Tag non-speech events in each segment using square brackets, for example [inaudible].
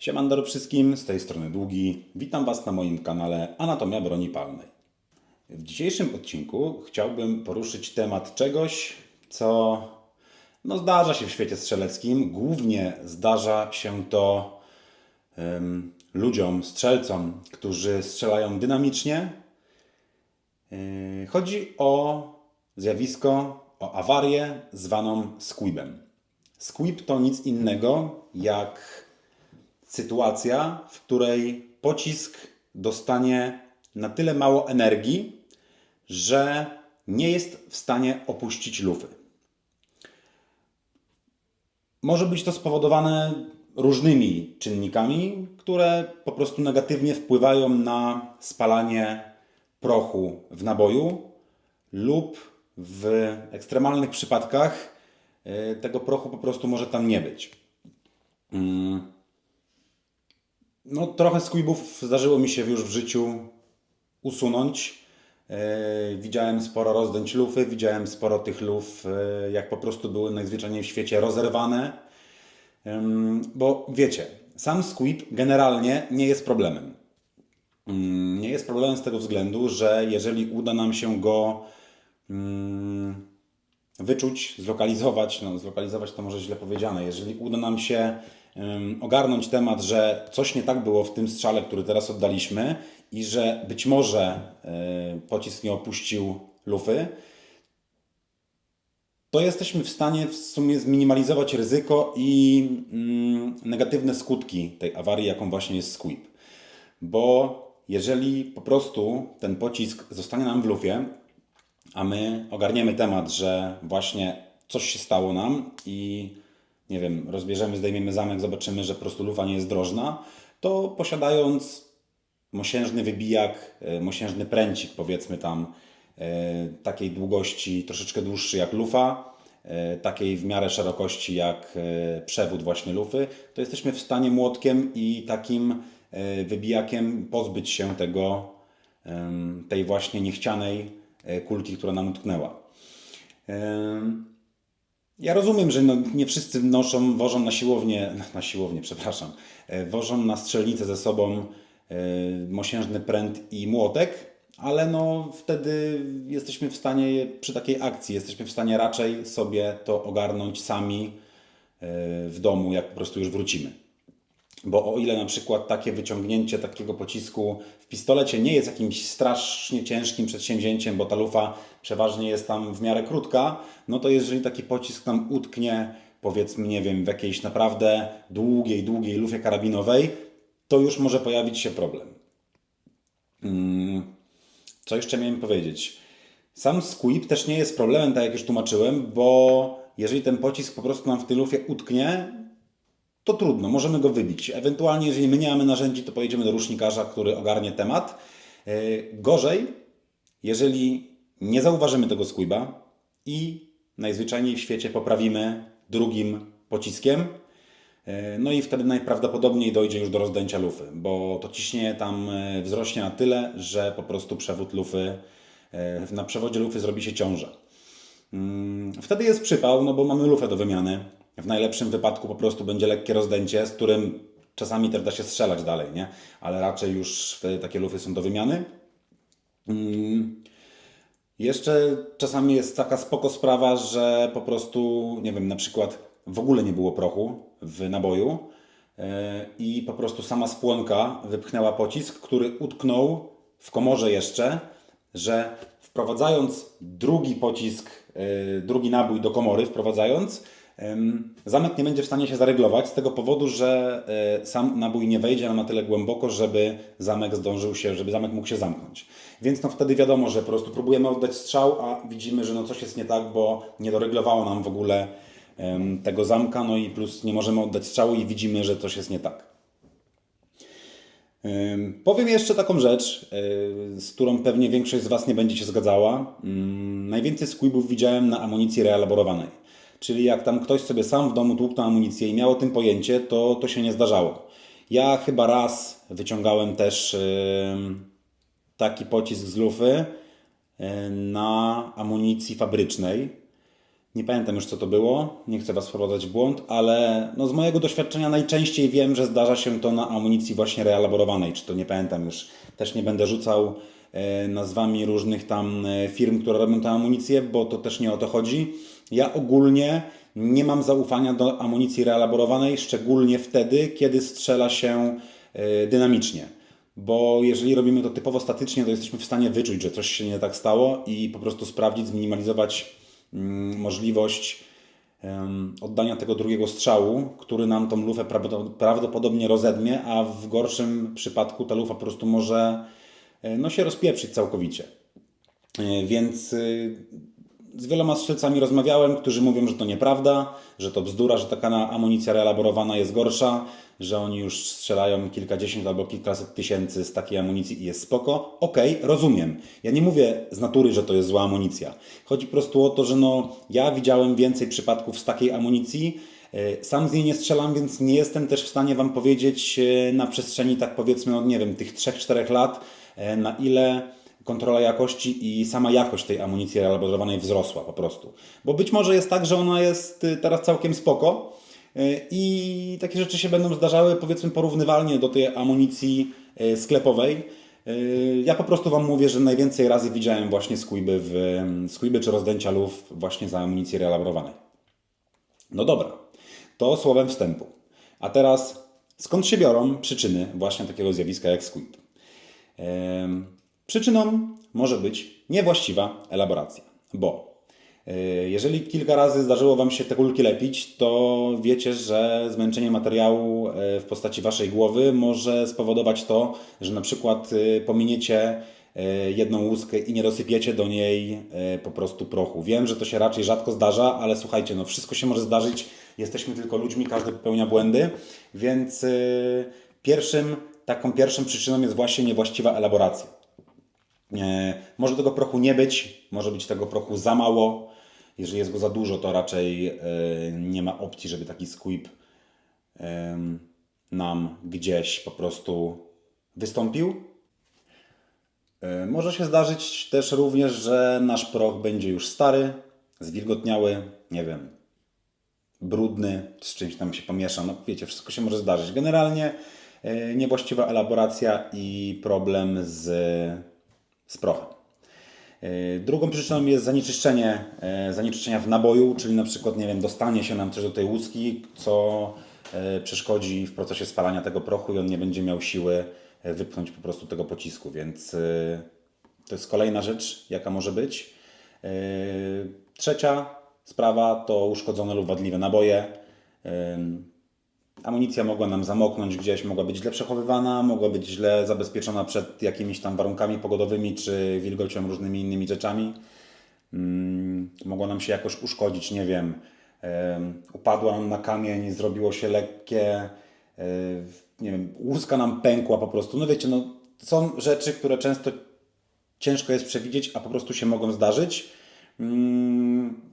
Siemandero wszystkim, z tej strony Długi. Witam Was na moim kanale Anatomia Broni Palnej. W dzisiejszym odcinku chciałbym poruszyć temat czegoś, co no, zdarza się w świecie strzeleckim. Głównie zdarza się to em, ludziom, strzelcom, którzy strzelają dynamicznie. Yy, Chodzi o zjawisko, o awarię zwaną squibem. Squib to nic innego jak sytuacja, w której pocisk dostanie na tyle mało energii, że nie jest w stanie opuścić lufy. Może być to spowodowane różnymi czynnikami, które po prostu negatywnie wpływają na spalanie prochu w naboju lub w ekstremalnych przypadkach y, tego prochu po prostu może tam nie być. No, trochę squibów zdarzyło mi się już w życiu usunąć. E, Widziałem sporo rozdęć lufy, widziałem sporo tych luf, e, jak po prostu były najzwyczajniej w świecie rozerwane. Bo wiecie, sam squib generalnie nie jest problemem. Ym, Nie jest problemem z tego względu, że jeżeli uda nam się go ym, wyczuć, zlokalizować, no zlokalizować to może źle powiedziane, jeżeli uda nam się ogarnąć temat, że coś nie tak było w tym strzale, który teraz oddaliśmy i że być może y, pocisk nie opuścił lufy, to jesteśmy w stanie w sumie zminimalizować ryzyko i mm, negatywne skutki tej awarii, jaką właśnie jest squib. Bo jeżeli po prostu ten pocisk zostanie nam w lufie, a my ogarniemy temat, że właśnie coś się stało nam i nie wiem, rozbierzemy, zdejmiemy zamek, zobaczymy, że po prostu lufa nie jest drożna, to posiadając mosiężny wybijak, e, mosiężny pręcik, powiedzmy tam, e, takiej długości troszeczkę dłuższy jak lufa, e, takiej w miarę szerokości jak przewód właśnie lufy, to jesteśmy w stanie młotkiem i takim wybijakiem pozbyć się tego, tej właśnie niechcianej kulki, która nam utknęła. Ja rozumiem, że no, nie wszyscy noszą, wożą na siłownię, [laughs] na siłownię, przepraszam, e, wożą na strzelnicę ze sobą e, mosiężny pręt i młotek, ale no wtedy jesteśmy w stanie, przy takiej akcji, jesteśmy w stanie raczej sobie to ogarnąć sami e, w domu, jak po prostu już wrócimy. Bo o ile na przykład takie wyciągnięcie takiego pocisku w pistolecie nie jest jakimś strasznie ciężkim przedsięwzięciem, bo ta lufa przeważnie jest tam w miarę krótka, no to jeżeli taki pocisk tam utknie, powiedzmy, nie wiem, w jakiejś naprawdę długiej, długiej lufie karabinowej, to już może pojawić się problem. Mm, Co jeszcze miałem powiedzieć? Sam squib też nie jest problemem, tak jak już tłumaczyłem, bo jeżeli ten pocisk po prostu nam w tej lufie utknie, to trudno, możemy go wybić. Ewentualnie, jeżeli my nie mamy narzędzi, to pojedziemy do rusznikarza, który ogarnie temat. Yy, Gorzej, jeżeli nie zauważymy tego squiba i najzwyczajniej w świecie poprawimy drugim pociskiem, yy, no i wtedy najprawdopodobniej dojdzie już do rozdęcia lufy, bo to ciśnienie tam yy, wzrośnie na tyle, że po prostu przewód lufy, na przewodzie lufy zrobi się ciąża. Mm, Wtedy jest przypał, no bo mamy lufę do wymiany. W najlepszym wypadku po prostu będzie lekkie rozdęcie, z którym czasami też da się strzelać dalej, nie? Ale raczej już takie lufy są do wymiany. Mm. Jeszcze czasami jest taka spoko sprawa, że po prostu, nie wiem, na przykład w ogóle nie było prochu w naboju yy, i po prostu sama spłonka wypchnęła pocisk, który utknął w komorze jeszcze, że wprowadzając drugi pocisk, yy, drugi nabój do komory, wprowadzając, zamek nie będzie w stanie się zareglować z tego powodu, że yy, sam nabój nie wejdzie na tyle głęboko, żeby zamek zdążył się, żeby zamek mógł się zamknąć. Więc no wtedy wiadomo, że po prostu próbujemy oddać strzał, a widzimy, że no coś jest nie tak, bo nie doreglowało nam w ogóle tego zamka, no i plus nie możemy oddać strzału i widzimy, że coś jest nie tak. Powiem jeszcze taką rzecz, yy, z którą pewnie większość z Was nie będzie się zgadzała. Ym, Najwięcej squibów widziałem na amunicji reelaborowanej. Czyli jak tam ktoś sobie sam w domu tłukł tą amunicję i miał o tym pojęcie, to to się nie zdarzało. Ja chyba raz wyciągałem też taki pocisk z lufy na amunicji fabrycznej. Nie pamiętam już co to było, nie chcę Was wprowadzać w błąd, ale no z mojego doświadczenia najczęściej wiem, że zdarza się to na amunicji właśnie reelaborowanej, czy to nie pamiętam już. Też nie będę rzucał e, nazwami różnych tam e, firm, które robią tę amunicję, bo to też nie o to chodzi. Ja ogólnie nie mam zaufania do amunicji reelaborowanej, szczególnie wtedy, kiedy strzela się e, dynamicznie. Bo jeżeli robimy to typowo statycznie, to jesteśmy w stanie wyczuć, że coś się nie tak stało i po prostu sprawdzić, zminimalizować mm, możliwość oddania tego drugiego strzału, który nam tą lufę prawdo- prawdopodobnie rozedmie, a w gorszym przypadku ta lufa po prostu może e, no, się rozpieprzyć całkowicie. E, Więc y, z wieloma strzelcami rozmawiałem, którzy mówią, że to nieprawda, że to bzdura, że taka amunicja reelaborowana jest gorsza, że oni już strzelają kilkadziesiąt albo kilkaset tysięcy z takiej amunicji i jest spoko. Okej, rozumiem. Ja nie mówię z natury, że to jest zła amunicja. Chodzi po prostu o to, że no, ja widziałem więcej przypadków z takiej amunicji. E, Sam z niej nie strzelam, więc nie jestem też w stanie Wam powiedzieć e, na przestrzeni, tak powiedzmy, no nie wiem, tych 3-4 lat, e, na ile kontrola jakości i sama jakość tej amunicji reelaborowanej wzrosła po prostu. Bo być może jest tak, że ona jest y, teraz całkiem spoko y, i takie rzeczy się będą zdarzały powiedzmy porównywalnie do tej amunicji y, sklepowej. Ja po prostu Wam mówię, że najwięcej razy widziałem właśnie skłyby, w, skłyby czy rozdęcia luf właśnie za amunicję reelaborowanej. No dobra, to słowem wstępu. A teraz skąd się biorą przyczyny właśnie takiego zjawiska jak squib? Przyczyną może być niewłaściwa elaboracja, bo e, jeżeli kilka razy zdarzyło Wam się te kulki lepić, to wiecie, że zmęczenie materiału e, w postaci Waszej głowy może spowodować to, że na przykład e, pominiecie jedną łuskę i nie dosypiecie do niej po prostu prochu. Wiem, że to się raczej rzadko zdarza, ale słuchajcie, no wszystko się może zdarzyć. Jesteśmy tylko ludźmi, każdy popełnia błędy, więc pierwszym, taką pierwszą przyczyną jest właśnie niewłaściwa elaboracja. E, Może tego prochu nie być, może być tego prochu za mało. Jeżeli jest go za dużo, to raczej e, nie ma opcji, żeby taki squib nam gdzieś po prostu wystąpił. E, Może się zdarzyć też również, że nasz proch będzie już stary, zwilgotniały, nie wiem, brudny, z czymś tam się pomiesza. No wiecie, wszystko się może zdarzyć. Generalnie niewłaściwa elaboracja i problem z, z prochem. Drugą przyczyną jest zanieczyszczenie, e, zanieczyszczenia w naboju, czyli na przykład, nie wiem, dostanie się nam coś do tej łuski, co e, przeszkodzi w procesie spalania tego prochu i on nie będzie miał siły e, wypchnąć po prostu tego pocisku, więc to jest kolejna rzecz, jaka może być. Trzecia sprawa to uszkodzone lub wadliwe naboje. Amunicja mogła nam zamoknąć gdzieś, mogła być źle przechowywana, mogła być źle zabezpieczona przed jakimiś tam warunkami pogodowymi czy wilgocią, różnymi innymi rzeczami. Mm, mogła nam się jakoś uszkodzić, nie wiem, em, upadła nam na kamień, zrobiło się lekkie, e, nie wiem, łuska nam pękła po prostu. No wiecie, no, są rzeczy, które często ciężko jest przewidzieć, a po prostu się mogą zdarzyć. Mm,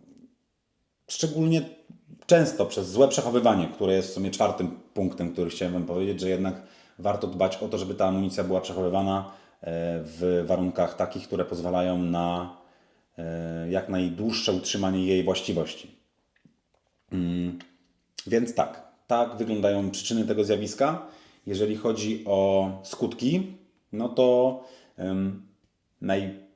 Szczególnie często przez złe przechowywanie, które jest w sumie czwartym punktem, który chciałem powiedzieć, że jednak warto dbać o to, żeby ta amunicja była przechowywana e, w warunkach takich, które pozwalają na e, jak najdłuższe utrzymanie jej właściwości. Mm, Więc tak, tak wyglądają przyczyny tego zjawiska. Jeżeli chodzi o skutki, no to naj,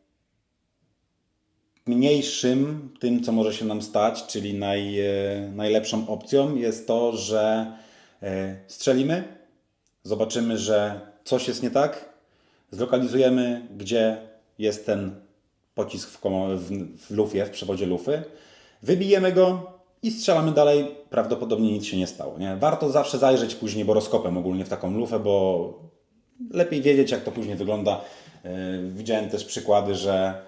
mniejszym tym, co może się nam stać, czyli naj, e, najlepszą opcją jest to, że e, strzelimy, zobaczymy, że coś jest nie tak, zlokalizujemy, gdzie jest ten pocisk w, w, w lufie, w przewodzie lufy, wybijemy go i strzelamy dalej. Prawdopodobnie nic się nie stało. Nie? Warto zawsze zajrzeć później boroskopem ogólnie w taką lufę, bo lepiej wiedzieć, jak to później wygląda. E, Widziałem też przykłady, że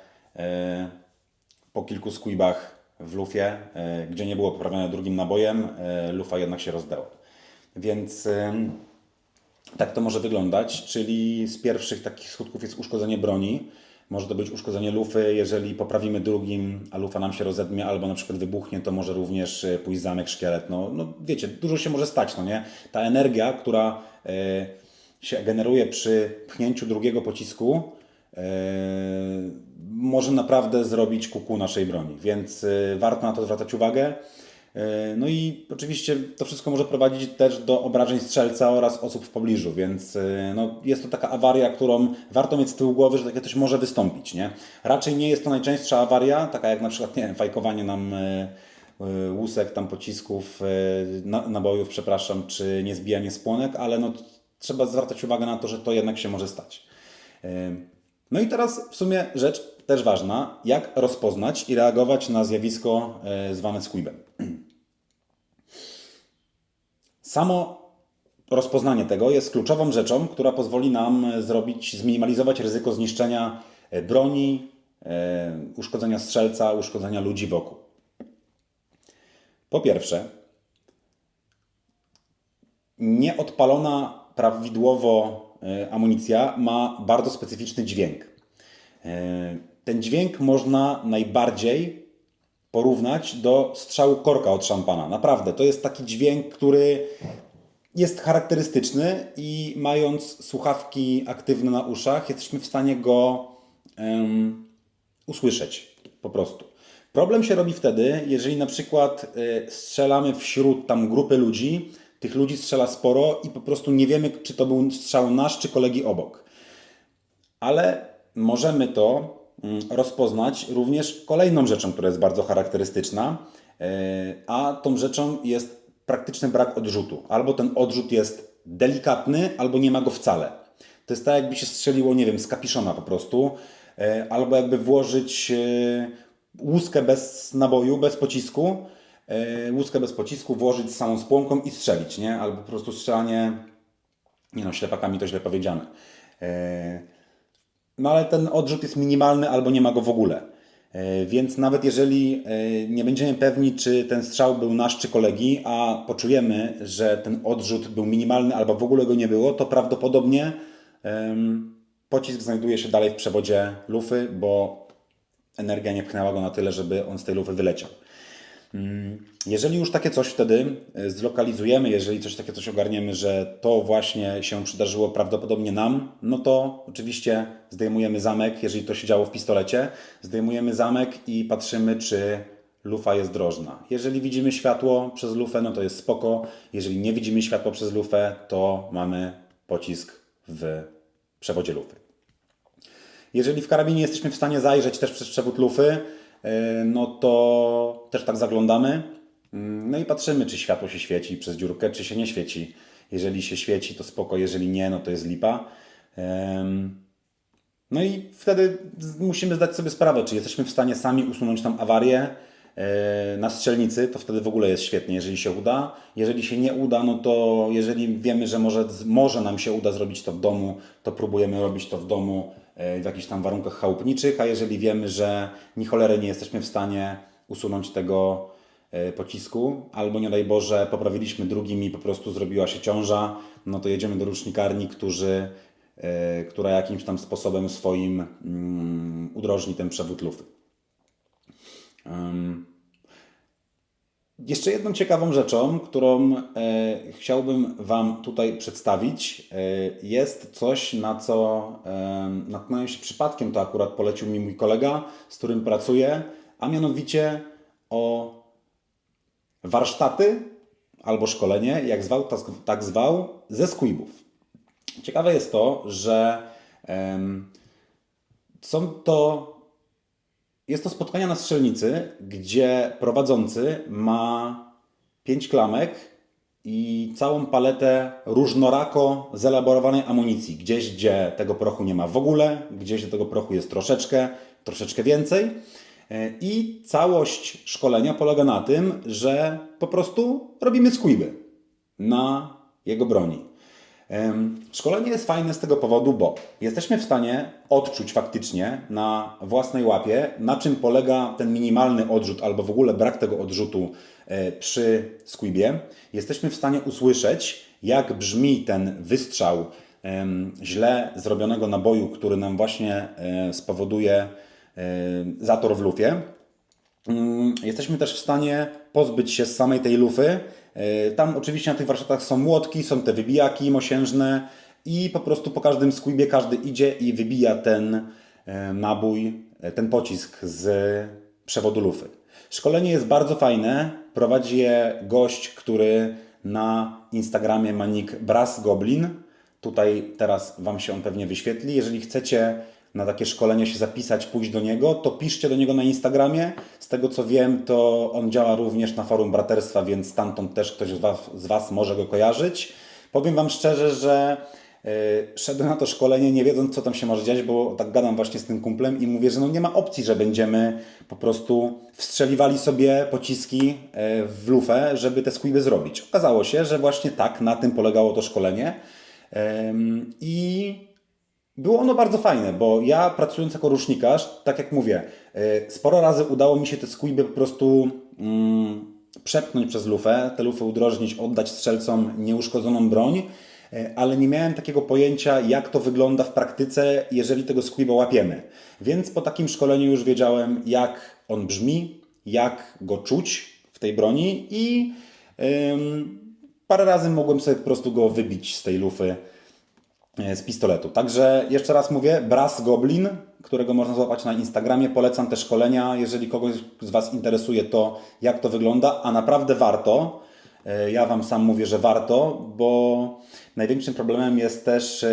po kilku squibach w lufie, e, gdzie nie było poprawione drugim nabojem, e, lufa jednak się rozdęła. Więc tak to może wyglądać, czyli z pierwszych takich skutków jest uszkodzenie broni. Może to być uszkodzenie lufy, jeżeli poprawimy drugim, a lufa nam się rozedmie, albo na przykład wybuchnie, to może również e, pójść zamek, szkielet. No, no wiecie, dużo się może stać, no nie? Ta energia, która się generuje przy pchnięciu drugiego pocisku, może naprawdę zrobić kuku naszej broni, więc e, warto na to zwracać uwagę. E, No i oczywiście to wszystko może prowadzić też do obrażeń strzelca oraz osób w pobliżu, więc e, no, jest to taka awaria, którą warto mieć z tyłu głowy, że takie coś może wystąpić. Nie? Raczej nie jest to najczęstsza awaria, taka jak na przykład nie wiem, fajkowanie nam e, e, łusek, tam pocisków, e, na, nabojów, przepraszam, czy nie zbijanie spłonek, ale no, trzeba zwracać uwagę na to, że to jednak się może stać. No i teraz w sumie rzecz też ważna, jak rozpoznać i reagować na zjawisko e, zwane squibem. [clears throat] Samo rozpoznanie tego jest kluczową rzeczą, która pozwoli nam e, zrobić, zminimalizować ryzyko zniszczenia e, broni, uszkodzenia strzelca, uszkodzenia ludzi wokół. Po pierwsze, nieodpalona prawidłowo amunicja ma bardzo specyficzny dźwięk. E, Ten dźwięk można najbardziej porównać do strzału korka od szampana. Naprawdę, to jest taki dźwięk, który jest charakterystyczny i mając słuchawki aktywne na uszach, jesteśmy w stanie go em, usłyszeć po prostu. Problem się robi wtedy, jeżeli na przykład y, strzelamy wśród tam grupy ludzi, tych ludzi strzela sporo i po prostu nie wiemy, czy to był strzał nasz, czy kolegi obok. Ale możemy to mm, rozpoznać również kolejną rzeczą, która jest bardzo charakterystyczna, e, a tą rzeczą jest praktyczny brak odrzutu. Albo ten odrzut jest delikatny, albo nie ma go wcale. To jest tak, jakby się strzeliło, nie wiem, z kapiszona po prostu, e, albo jakby włożyć e, łuskę bez naboju, bez pocisku, łuskę bez pocisku, włożyć z samą spłonką i strzelić, nie? Albo po prostu strzelanie, nie no, ślepakami to źle powiedziane. E, no ale ten odrzut jest minimalny albo nie ma go w ogóle. E, Więc nawet jeżeli e, nie będziemy pewni, czy ten strzał był nasz czy kolegi, a poczujemy, że ten odrzut był minimalny albo w ogóle go nie było, to prawdopodobnie pocisk znajduje się dalej w przewodzie lufy, bo energia nie pchnęła go na tyle, żeby on z tej lufy wyleciał. Jeżeli już takie coś wtedy e, zlokalizujemy, jeżeli coś takie coś ogarniemy, że to właśnie się przydarzyło prawdopodobnie nam, no to oczywiście zdejmujemy zamek, jeżeli to się działo w pistolecie, zdejmujemy zamek i patrzymy, czy lufa jest drożna. Jeżeli widzimy światło przez lufę, no to jest spoko. Jeżeli nie widzimy światła przez lufę, to mamy pocisk w przewodzie lufy. Jeżeli w karabinie jesteśmy w stanie zajrzeć też przez przewód lufy, yy, no to też tak zaglądamy. No i patrzymy, czy światło się świeci przez dziurkę, czy się nie świeci. Jeżeli się świeci, to spoko, jeżeli nie, no to jest lipa. No i wtedy musimy zdać sobie sprawę, czy jesteśmy w stanie sami usunąć tam awarię e, na strzelnicy, to wtedy w ogóle jest świetnie, jeżeli się uda. Jeżeli się nie uda, no to jeżeli wiemy, że może, może nam się uda zrobić to w domu, to próbujemy robić to w domu e, w jakichś tam warunkach chałupniczych, a jeżeli wiemy, że ni cholery nie jesteśmy w stanie usunąć tego e, pocisku, albo nie daj Boże, poprawiliśmy drugim i po prostu zrobiła się ciąża, no to jedziemy do rucznikarni, którzy, e, która jakimś tam sposobem swoim mm, udrożni ten przewód lufy. Jeszcze jedną ciekawą rzeczą, którą e, chciałbym Wam tutaj przedstawić, jest coś, na co natknąłem się przypadkiem, to akurat polecił mi mój kolega, z którym pracuję, a mianowicie o warsztaty albo szkolenie, jak zwał, tak, tak zwał, ze squibów. Ciekawe jest to, że em, są to jest to spotkania na strzelnicy, gdzie prowadzący ma pięć klamek i całą paletę różnorako zelaborowanej amunicji. Gdzieś, gdzie tego prochu nie ma w ogóle, gdzieś, gdzie tego prochu jest troszeczkę, troszeczkę więcej. E, I całość szkolenia polega na tym, że po prostu robimy squiby na jego broni. Szkolenie jest fajne z tego powodu, bo jesteśmy w stanie odczuć faktycznie na własnej łapie, na czym polega ten minimalny odrzut albo w ogóle brak tego odrzutu e, przy squibie. Jesteśmy w stanie usłyszeć, jak brzmi ten wystrzał źle zrobionego naboju, który nam właśnie e, spowoduje zator w lufie. Mm, Jesteśmy też w stanie pozbyć się z samej tej lufy. E, Tam oczywiście na tych warsztatach są młotki, są te wybijaki mosiężne i po prostu po każdym squibie każdy idzie i wybija ten e, nabój, e, ten pocisk z przewodu lufy. Szkolenie jest bardzo fajne. Prowadzi je gość, który na Instagramie ma nick Brass Goblin. Tutaj teraz Wam się on pewnie wyświetli. Jeżeli chcecie na takie szkolenie się zapisać, pójść do niego, to piszcie do niego na Instagramie. Z tego co wiem, to on działa również na forum braterstwa, więc stamtąd też ktoś z Was, z was może go kojarzyć. Powiem Wam szczerze, że yy, szedłem na to szkolenie nie wiedząc, co tam się może dziać, bo tak gadam właśnie z tym kumplem i mówię, że no nie ma opcji, że będziemy po prostu wstrzeliwali sobie pociski yy, w lufę, żeby te squiby zrobić. Okazało się, że właśnie tak, na tym polegało to szkolenie. I było ono bardzo fajne, bo ja pracując jako rusznikarz, tak jak mówię, y, sporo razy udało mi się te squiby po prostu mm, przepchnąć przez lufę, te lufy udrożnić, oddać strzelcom nieuszkodzoną broń, y, ale nie miałem takiego pojęcia, jak to wygląda w praktyce, jeżeli tego squiba łapiemy. Więc po takim szkoleniu już wiedziałem, jak on brzmi, jak go czuć w tej broni i ym, parę razy mogłem sobie po prostu go wybić z tej lufy z pistoletu. Także jeszcze raz mówię, Brass Goblin, którego można złapać na Instagramie. Polecam te szkolenia, jeżeli kogoś z Was interesuje to, jak to wygląda, a naprawdę warto. E, Ja Wam sam mówię, że warto, bo największym problemem jest też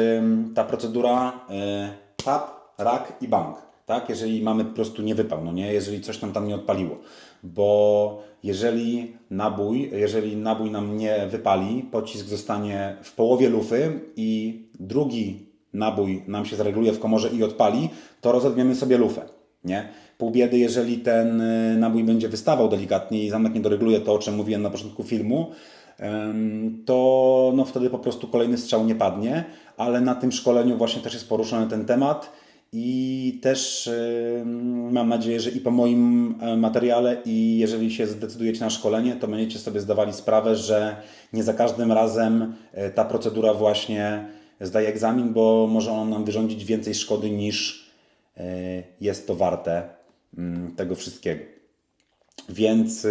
ta procedura e, tap, rak i bang. Tak? Jeżeli mamy po prostu niewypał, no nie? jeżeli coś nam tam nie odpaliło. Bo jeżeli nabój, jeżeli nabój nam nie wypali, pocisk zostanie w połowie lufy i drugi nabój nam się zareguluje w komorze i odpali, to rozedmiemy sobie lufę. Nie? Pół biedy, jeżeli ten y, nabój będzie wystawał delikatnie i zamek nie doreguluje to, o czym mówiłem na początku filmu, to no wtedy po prostu kolejny strzał nie padnie, ale na tym szkoleniu właśnie też jest poruszony ten temat i też mam nadzieję, że i po moim e, materiale i jeżeli się zdecydujecie na szkolenie, to będziecie sobie zdawali sprawę, że nie za każdym razem e, ta procedura właśnie zdaje egzamin, bo może on nam wyrządzić więcej szkody niż e, jest to warte mm, tego wszystkiego. Więc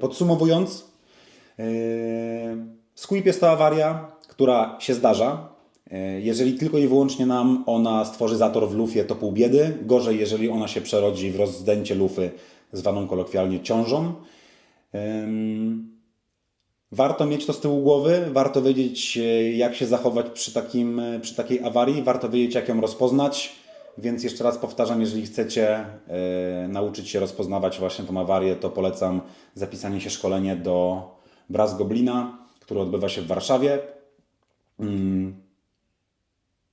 podsumowując, Squib jest to awaria, która się zdarza. Yy, Jeżeli tylko i wyłącznie nam ona stworzy zator w lufie, to pół biedy. Gorzej, jeżeli ona się przerodzi w rozdęcie lufy, zwaną kolokwialnie ciążą. Warto mieć to z tyłu głowy, warto wiedzieć, e, jak się zachować przy, takim, e, przy takiej awarii, warto wiedzieć, jak ją rozpoznać. Więc jeszcze raz powtarzam, jeżeli chcecie e, nauczyć się rozpoznawać właśnie tą awarię, to polecam zapisanie się szkolenie do Brass Goblina, które odbywa się w Warszawie.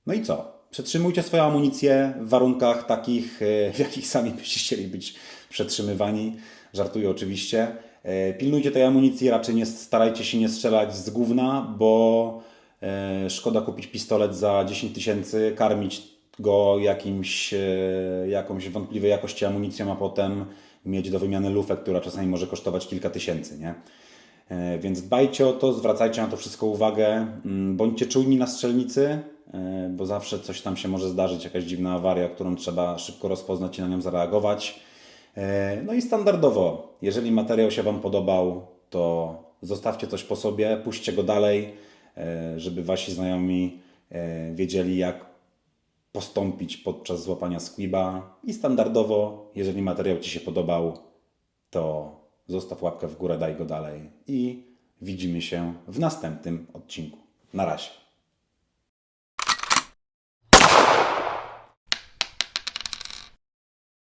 No i co? Przetrzymujcie swoją amunicję w warunkach takich, e, w jakich sami byście chcieli być przetrzymywani. Żartuję oczywiście. E, Pilnujcie tej amunicji, raczej nie starajcie się nie strzelać z gówna, bo e, szkoda kupić pistolet za 10 tysięcy, karmić go jakimś, jakąś wątpliwej jakości amunicją, a potem mieć do wymiany lufę, która czasami może kosztować kilka tysięcy, nie? Więc dbajcie o to, zwracajcie na to wszystko uwagę, mm, bądźcie czujni na strzelnicy, bo zawsze coś tam się może zdarzyć, jakaś dziwna awaria, którą trzeba szybko rozpoznać i na nią zareagować. E, No i standardowo, jeżeli materiał się Wam podobał, to zostawcie coś po sobie, puśćcie go dalej, e, żeby Wasi znajomi e, wiedzieli, jak postąpić podczas złapania squiba. I standardowo, jeżeli materiał Ci się podobał, to zostaw łapkę w górę, daj go dalej i widzimy się w następnym odcinku. Na razie.